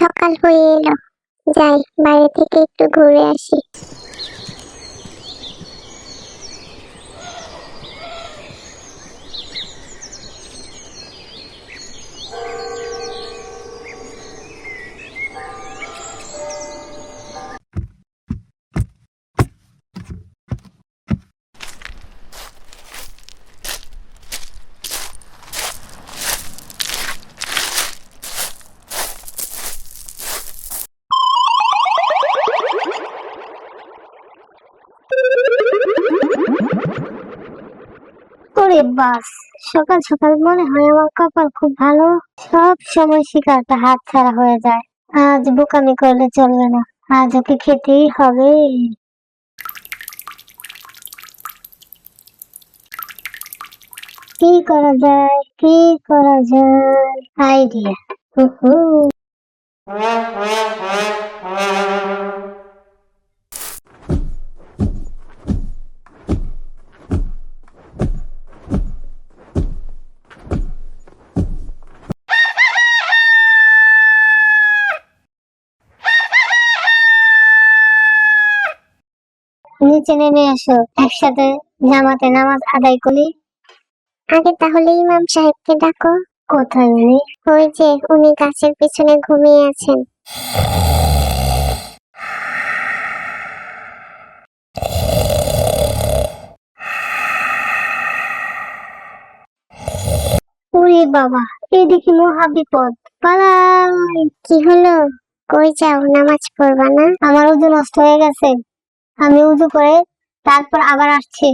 সকাল হয়ে এলো। যাই বাইরে থেকে একটু ঘুরে আসি। ওরে বাস। সকাল সকাল মনে হয় আমার কপাল খুব ভালো। সব সময় শিকারটা হাত ছাড়া হয়ে যায়। আজ বোকামি করলে চলবে না। আজ ওকে খেতেই হবে। কি করা যায়? কি করা যায়? আইডিয়া। নিচে নেমে এসো একসাথে জামাতে নামাজ আদায় করি। আগে তাহলে ইমাম সাহেবকে ডাকো। কোথায় উনি? ওই যে, উনি গাছের পিছনে ঘুমিয়ে আছেন। ওরে বাবা এদিকে মহা বিপদ পালাই কি হলো? কই যাও, নামাজ পড়বা না? আমার উজু নষ্ট হয়ে গেছে। আমি উঁচু করে তারপর আবার আসছি।